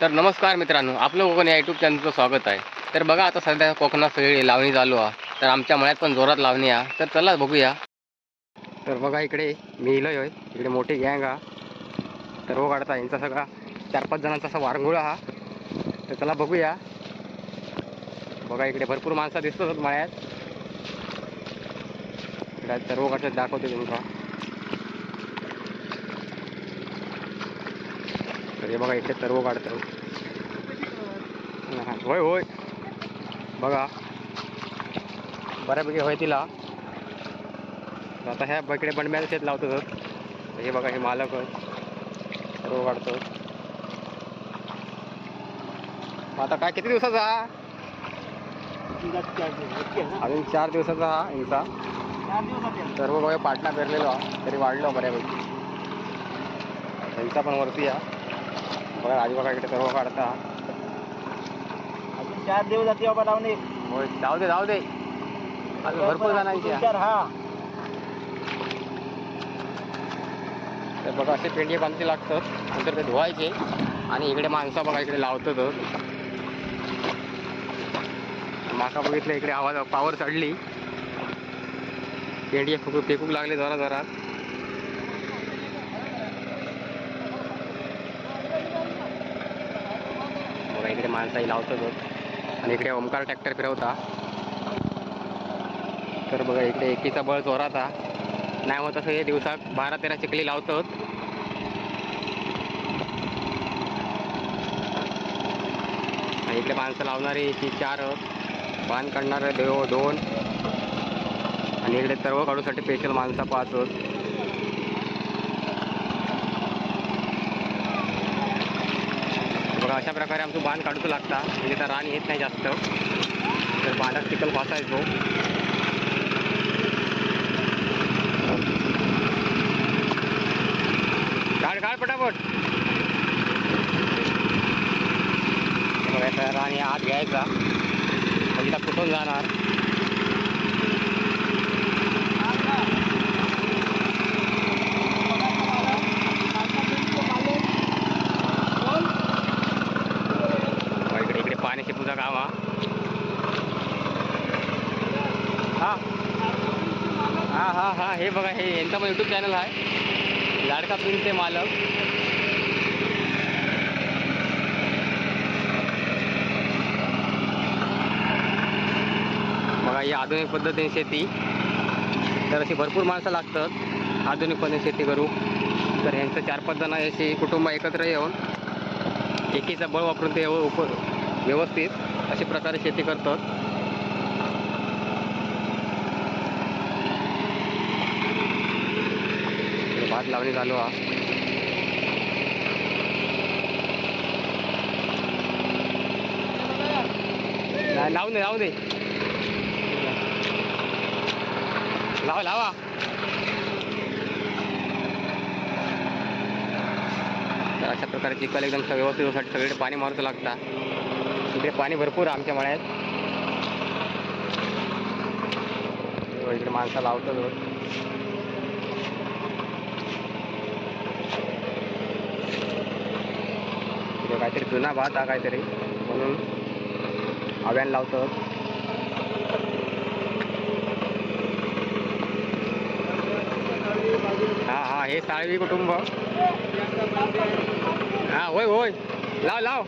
तर नमस्कार मित्रांनो आपलं कोकण या यूट्यूब चॅनलचं स्वागत आहे. तर बघा आता सध्या कोकणात सगळी लावणी चालू आहे. तर आमच्या मळ्यात पण जोरात लावणी आहे. तर चला बघूया. तर बघा इकडे मी इलोय होय. इकडे मोठी गँग हा तर हो काढता यांचा सगळा चार पाच जणांचा असा वारंगुळा हा. तर चला बघूया. बघा इकडे भरपूर माणसं दिसतात मळ्यात. सर्व काढतात दाखवते तुमका तर हे बघा इथे सर्व काढतो होय होय. बघा. बऱ्यापैकी होय तिला. आता ह्या बकडे बंडम्याला शेत लावतो सर हे बघा हे मालक सर्व काढतो आता काय किती दिवसाचा हा? अजून चार दिवसाचा हा यांचा सर्व बघा पाटणा पेरलेलो तरी वाढलो बऱ्यापैकी. हिंसा पण वरती हा बघा इकडे सर्व काढता. अजून चार दिवस जाते बाबा लावणे होय जाऊ दे जाऊ दे. अजून भरपूर. चार हा. तर बघा असे पेंडे बांधते लागतात. नंतर ते धुवायचे. आणि इकडे माणसं बघा इकडे लावतात. माका बघितलं इकडे आवाज पावर चढली. पेंडी फुकू फेकूक लागले जरा जोरात इकडे माणसाही लावतात आणि इकडे ओमकार ट्रॅक्टर फिरवता. तर बघा इकडे एकीचा बळ जोराचा नाही मग तसं हे दिवसात बारा तेरा चिखली लावतात. आणि इकडे माणसं लावणारी ती चार बांध काढणारे देव दोन. आणि इकडे सर्व काढूसाठी स्पेशल माणसं पाच अशा प्रकारे आमचं बांध काढूचं लागता. म्हणजे तर रान येत नाही जास्त. तर बांधात चिखल वाचायचो काढ काढ पटापट. रान या आत घ्यायचा. म्हणजे तर कुठून जाणार बघा इकडे इकडे पाण्याची काम हा. हा हा हा. हे बघा हे यांचा पण यूट्यूब चॅनल आहे. लाडका प्रिन्सचे मालक. बघा ही आधुनिक पद्धतीने शेती. तर अशी भरपूर माणसं लागतात. आधुनिक पद्धतीने शेती करू. तर यांचं चार पाच जण अशी कुटुंब एकत्र येऊन एकीचा बळ वापरून ते उप व्यवस्थित अशा प्रकारे शेती करतात. भात लावणी चालू हा. लावू दे लावू दे. लावा लावा. तर अशा प्रकारे चिखल एकदम व्यवस्थित सगळीकडे पाणी मारूचं लागता. इकडे पाणी भरपूर आमच्या मळ्यात. इकडे माणसं लावतात इकडे काहीतरी जुना भात हा काहीतरी म्हणून आव्यान लावतात. हा हा हे साळवी कुटुंब. हा होय होय. लाव लाव.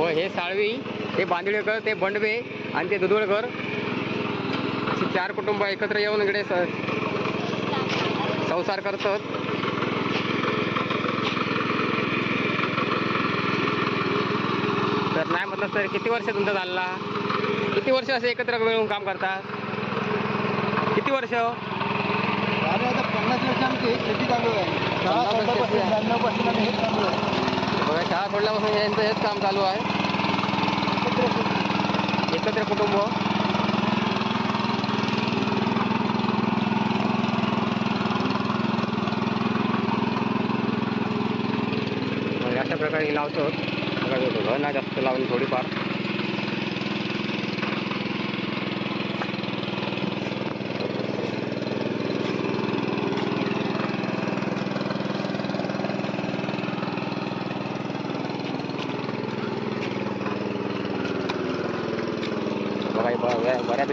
होय होय हे साळवी ते बांदिळेकर ते बंडवे आणि ते दुधवळकर. अशी चार कुटुंब एकत्र येऊन इकडे संसार करतात. तर नाही म्हटलं तर किती वर्ष तुमचा चालला? किती वर्ष असे एकत्र मिळून काम करतात किती वर्ष? पन्नास वर्ष आमची शेती चालू आहे शाळा पन्नास वर्ष शेती सोडल्यापासून आहे. ब्याण्णवपासून आम्ही हे चालू आहे बघा यांचं हेच काम चालू आहे. एकत्र कुटुंब. मग अशा प्रकारे लावतो. बघा ना जास्त लावून थोडीफार.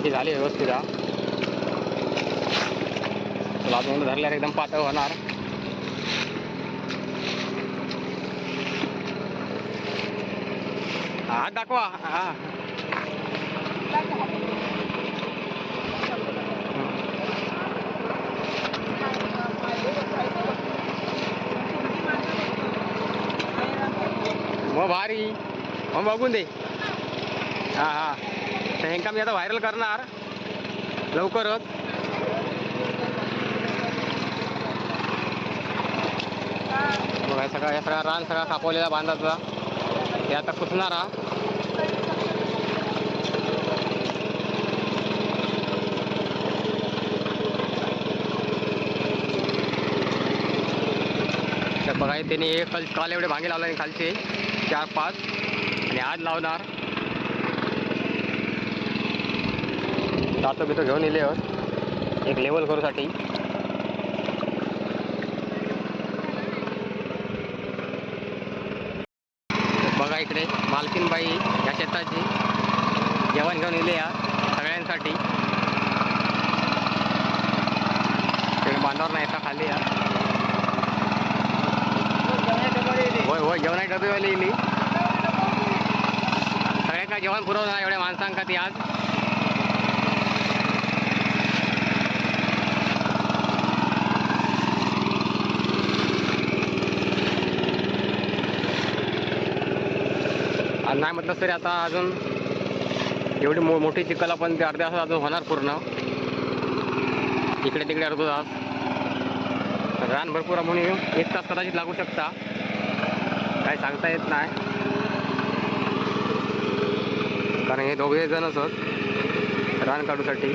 लावायची झाली व्यवस्थित हा. लावून धरल्यावर एकदम पातळ होणार. हात दाखवा हा. मग भारी. मग बघून दे. हा हा. तर मी आता व्हायरल करणार. लवकरच. बघा सगळा या सगळा रान सगळा कापवलेला बांधाचा. हे आता कुसणार. तर बघा त्याने त्यांनी काल काल एवढे भांगे लावले खालचे चार पाच आणि आज लावणार. दातं बितो घेऊन येले आहोत. एक लेवल करूसाठी. बघा इकडे मालकीनबाई या शेताची. जेवण घेऊन येले या सगळ्यांसाठी. इकडे बांधावर नाही येता खाली या होय होय जेवणाची डबेवाली येईल सगळ्यांना जेवण पुरवणार एवढ्या माणसांका ती आज. नाही म्हटलं तरी आता अजून एवढी मो मोठी चिखल आपण ते अर्ध्या तास अजून होणार पूर्ण. इकडे तिकडे अर्धा तास. रान भरपूर आहे म्हणून एक तास कदाचित लागू शकता. काही सांगता येत नाही. कारण हे दोघे जणच आहेत रान काढूसाठी.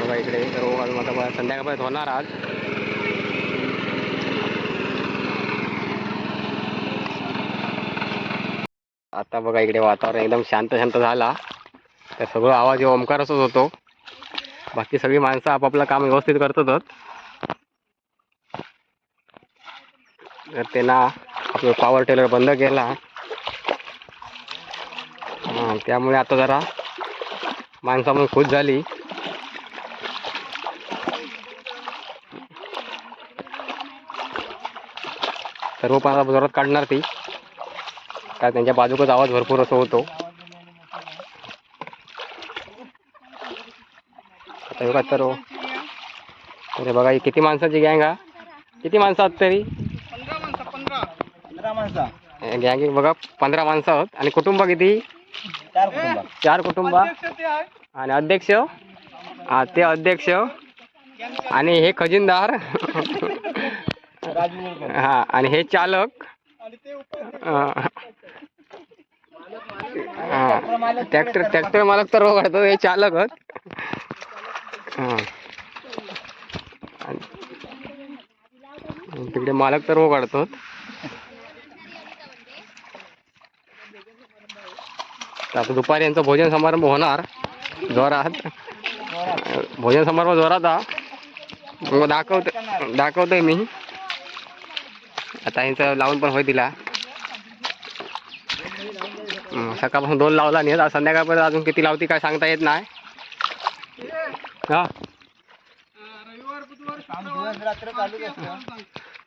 बघा इकडे सर्व अजून आता बघा संध्याकाळपर्यंत होणार आज. आता बघा इकडे वातावरण एकदम शांत शांत झाला. तर सगळं आवाज हे ओमकारच होतो. बाकी सगळी माणसं आपापलं काम व्यवस्थित करतातच. तर त्यांना आपलं पॉवर टेलर बंद केला. त्यामुळे आता जरा माणसं म्हणून खुश झाली. सर्व पाना जोरात काढणार ती. काय त्यांच्या बाजूकच आवाज भरपूर असं होतो. आता बघा तर अरे बघा ही किती माणसाची गँग हा? किती माणसं आहात तरी? गँग बघा पंधरा माणसं आहोत. आणि कुटुंब किती? चार कुटुंब. चार कुटुंब. आणि अध्यक्ष? हा ते अध्यक्ष. आणि हे खजिनदार. हा आणि हे चालक. हा. ट्रॅक्टर ट्रॅक्टर मालक तर काढतो हे चालक आहेत. हा. तिकडे मालक तर काढतो आता दुपारी यांचं भोजन समारंभ होणार जोरात. भोजन समारंभ जोरात हा. मग दाखवतो दाखवतोय मी. आता यांचं लावून पण होय तिला. सकाळपासून दोन लावला नाही आज संध्याकाळपर्यंत अजून किती लावती काय सांगता येत नाही. हा?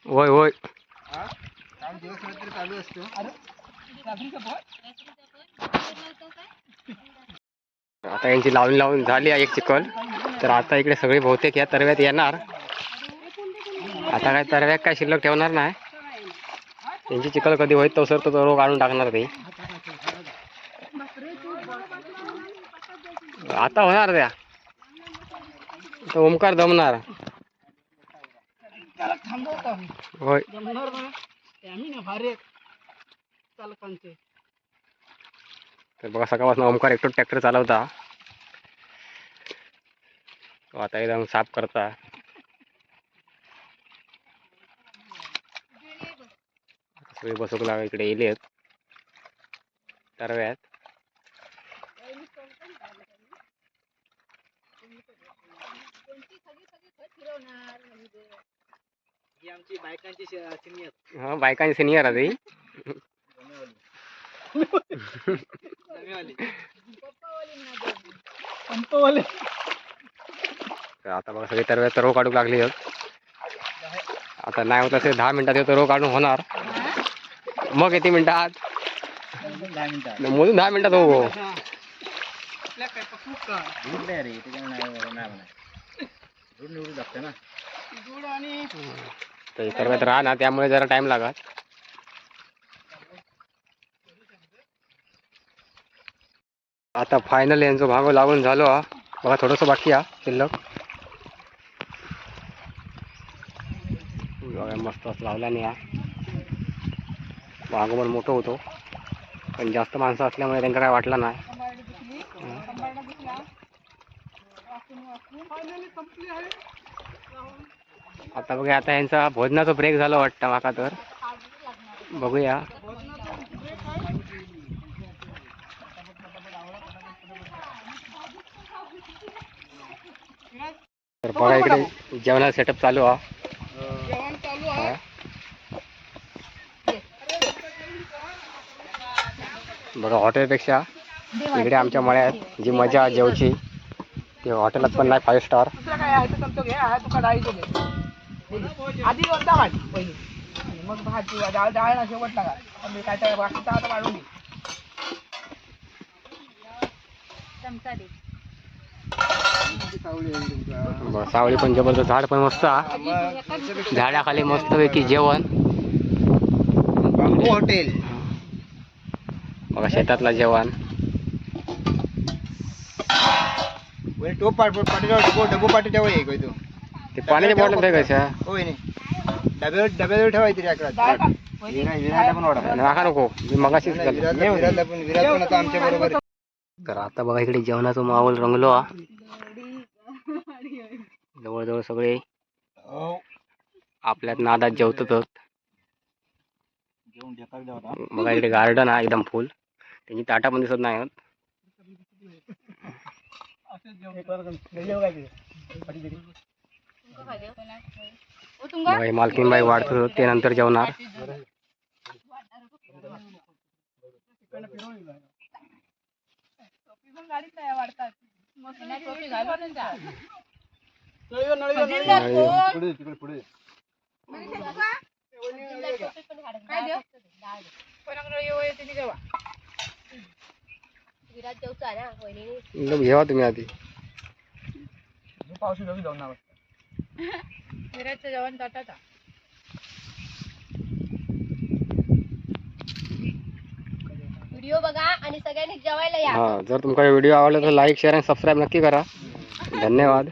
होय होय. आता यांची लावून लावून झाली आहे एक चिकल तर आता इकडे सगळे बहुतेक या तरव्यात येणार. आता काय तरव्यात काय शिल्लक ठेवणार नाही. त्यांची चिकल कधी होईल तो सर तो रोग आणून टाकणार ते. आता होणार त्या तो ओमकार दमणार. होय. तर बघा सकाळपासून ओमकार एकटो ट्रॅक्टर चालवता. तो आता एकदम साफ करता. सगळे बसूक लागा इकडे येले आहेत तरव्यात आमची बायकांची सिनियर हा बायकांची सिनियर आहे तर आता बघा सगळी तर तरव काढू लागली आहेत. आता नाही होत असेल दहा मिनिटात तरव काढून होणार. मग किती मिनिटात. दहा मिनिटात. मोजून दहा मिनिटात हो आपल्या काय का दूध नाही रे त्याच्यामुळे नाही नाही म्हणा दूध लागतं ना दूध आणि तर तरव्यात राहा ना त्यामुळे जरा टाइम लागत आता फायनल यांचं भागो लागून झालो हा. बघा थोडंसं बाकी हा शिल्लक. बघा मस्त लावला नाही हा. भागो पण मोठं होतो. पण जास्त माणसं असल्यामुळे त्यांना काय वाटलं नाही. आता बघा आता यांचा भोजनाचा ब्रेक झाला वाटतं माका तर. बघूया. तर बघा इकडे जेवणाचा सेटअप चालू हा चालू हा. बघा हॉटेलपेक्षा इकडे आमच्या मळ्यात जी मजा जेवची ती हॉटेलात पण नाही फाईव्ह स्टार आधी कोणता भाजी पहिली मग भाजी डाळ डाळ ना शेवट लागा आम्ही काय काय बाकीचा आता वाढून घे बरं, सावली पण जबरदस्त झाड पण मस्त हा झाडाखाली मस्तपैकी जेवण बांबू हॉटेल बघा शेतातला जेवण टोप पाट पाटीला डबो डबो पाटी ठेवाय काय तू पाण्याच्या बॉटल आहे कशा होय नाही. डब्यावर डब्यावर ठेवायची रे अकरा नाका नको. मी पण पण आता आमच्या बरोबर तर आता बघा इकडे जेवणाचा माहोल रंगलो हा. जवळजवळ सगळे आपल्यात नादात जेवतात बघा. इकडे गार्डन आहे एकदम फुल त्यांची ताटा पण दिसत नाही बघा हे मालकीनबाई वाढतो ते नंतर जेवणार. घेवा तुम्ही आधी. पावशी जाऊन नाव जेवण ताटाचा व्हिडिओ बघा आणि सगळ्यांनी जेवायला या. हा जर तुमचा व्हिडिओ आवडला तर लाईक शेअर आणि सबस्क्राईब नक्की करा. धन्यवाद.